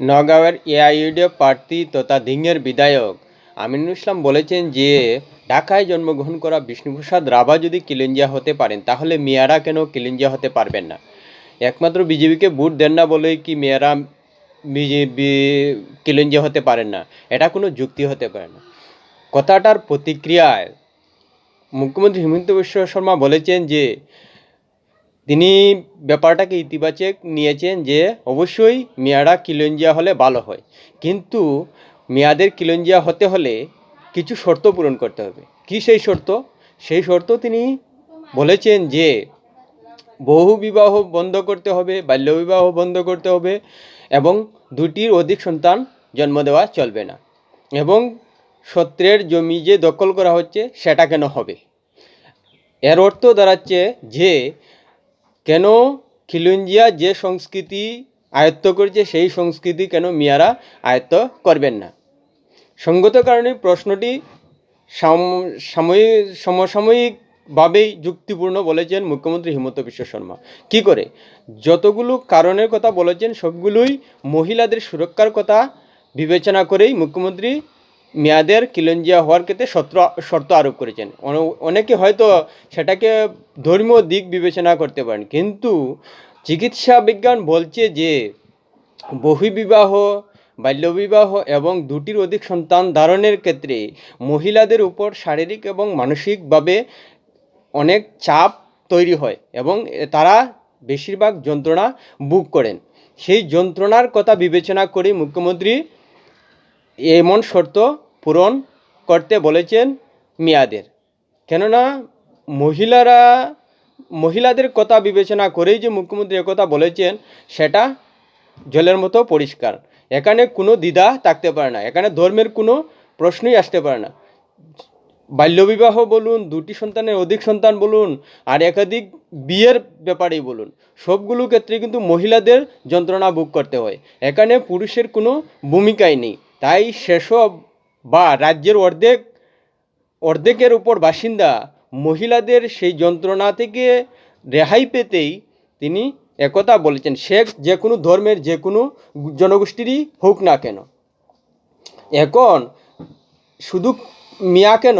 নগাঁওয়ের এআইইউডিএ প্রার্থী তথা ধিংয়ের বিধায়ক আমিনুল ইসলাম বলেছেন যে, ঢাকায় জন্মগ্রহণ করা বিষ্ণুপ্রসাদ রাভা যদি কিলিঞ্জিয়া হতে পারেন, তাহলে মেয়ারা কেন কিলিঞ্জিয়া হতে পারবেন না? একমাত্র বিজেপিকে ভোট দেন না বলেই কি মেয়ারা বিজেপি কিলিঞ্জিয়া হতে পারেন না? এটা কোনো যুক্তি হতে পারে না। কথাটার প্রতিক্রিয়ায় মুখ্যমন্ত্রী হিমন্ত বিশ্ব শর্মা বলেছেন যে তিনি ব্যাপারটাকে ইতিবাচক নিয়েছেন যে অবশ্যই মেয়ারা কিলঞ্জিয়া হলে ভালো হয়। কিন্তু মেয়াদের কিলঞ্জিয়া হতে হলে কিছু শর্ত পূরণ করতে হবে। কি সেই শর্ত? সেই শর্ত তিনি বলেছেন যে বহু বিবাহ বন্ধ করতে হবে বাল্যবিবাহ বন্ধ করতে হবে এবং দুটির অধিক সন্তান জন্ম দেওয়া চলবে না এবং সত্রের জমি যে দখল করা হচ্ছে সেটা কেন হবে? এর অর্থ দাঁড়াচ্ছে যে কেন খিলুঞ্জিয়া যে সংস্কৃতি আয়ত্ত করেছে, সেই সংস্কৃতি কেন মিয়ারা আয়ত্ত করবেন না? সঙ্গত কারণে প্রশ্নটি সাম- সাময়িক, সমসাময়িকভাবেই যুক্তিপূর্ণ বলেছেন মুখ্যমন্ত্রী হিমন্ত বিশ্ব শর্মা। কি করে? যতগুলো কারণের কথা বলেছেন, সবগুলোই মহিলাদের সুরক্ষার কথা বিবেচনা করেই মুখ্যমন্ত্রী মেয়াদের কিলঞ্জিয়া হওয়ার ক্ষেত্রে শর্ত শর্ত আরোপ করেছেন। অনেকে হয়তো সেটাকে ধর্মীয় দিক বিবেচনা করতে পারেন। কিন্তু চিকিৎসা বিজ্ঞান বলছে যে বহিবিবাহ বাল্যবিবাহ এবং দুটির অধিক সন্তান ধারণের ক্ষেত্রে মহিলাদের উপর শারীরিক এবং মানসিকভাবে অনেক চাপ তৈরি হয় এবং তারা বেশিরভাগ যন্ত্রণা বুক করেন। সেই যন্ত্রণার কথা বিবেচনা করে মুখ্যমন্ত্রী এমন শর্ত পূরণ করতে বলেছেন মেয়াদের। কেননা মহিলারা, মহিলাদের কথা বিবেচনা করেই যে মুখ্যমন্ত্রী একথা বলেছেন, সেটা জলের মতো পরিষ্কার। এখানে কোনো দ্বিধা থাকতে পারে না, এখানে ধর্মের কোনো প্রশ্নই আসতে পারে না। বাল্যবিবাহ বলুন, দুটি সন্তানের অধিক সন্তান বলুন, আর একাধিক বিয়ের ব্যাপারেই বলুন, সবগুলো ক্ষেত্রে কিন্তু মহিলাদের যন্ত্রণা ভোগ করতে হয়। এখানে পুরুষের কোনো ভূমিকাই নেই। তাই সেসব বা রাজ্যের অর্ধেক, অর্ধেকের উপর বাসিন্দা মহিলাদের সেই যন্ত্রণা থেকে রেহাই পেতেই তিনি একথা বলেছেন, সে যে কোনো ধর্মের যে কোনো জনগোষ্ঠীরই হোক না কেন। এখন শুধু মিয়া কেন?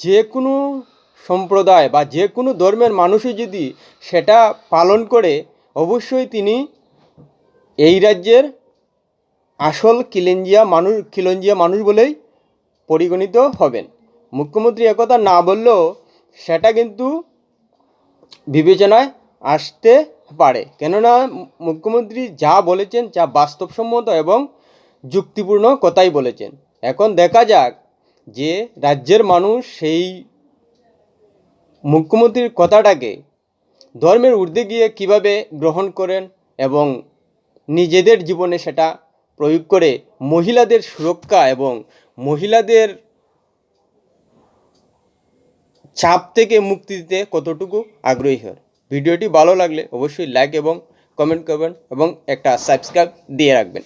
যে কোনো সম্প্রদায় বা যে কোনো ধর্মের মানুষই যদি সেটা পালন করে, অবশ্যই তিনি এই রাজ্যের আসল কিলেঞ্জিয়া মানুষ, খিলঞ্জিয়া মানুষ বলেই পরিগণিত হবেন। মুখ্যমন্ত্রী একথা না বললেও সেটা কিন্তু বিবেচনায় আসতে পারে। কেননা মুখ্যমন্ত্রী যা বলেছেন, যা বাস্তবসম্মত এবং যুক্তিপূর্ণ কথাই বলেছেন। এখন দেখা যাক যে রাজ্যের মানুষ সেই মুখ্যমন্ত্রীর কথাটাকে ধর্মের ঊর্ধ্বে গিয়ে কীভাবে গ্রহণ করেন এবং নিজেদের জীবনে সেটা প্রয়োগ করে মহিলাদের সুরক্ষা এবং মহিলাদের চাপ থেকে মুক্তি দিতে কতটুকু আগ্রহী হয় ভিডিওটি ভালো লাগলে অবশ্যই লাইক এবং কমেন্ট করবেন এবং একটা সাবস্ক্রাইব দিয়ে রাখবেন।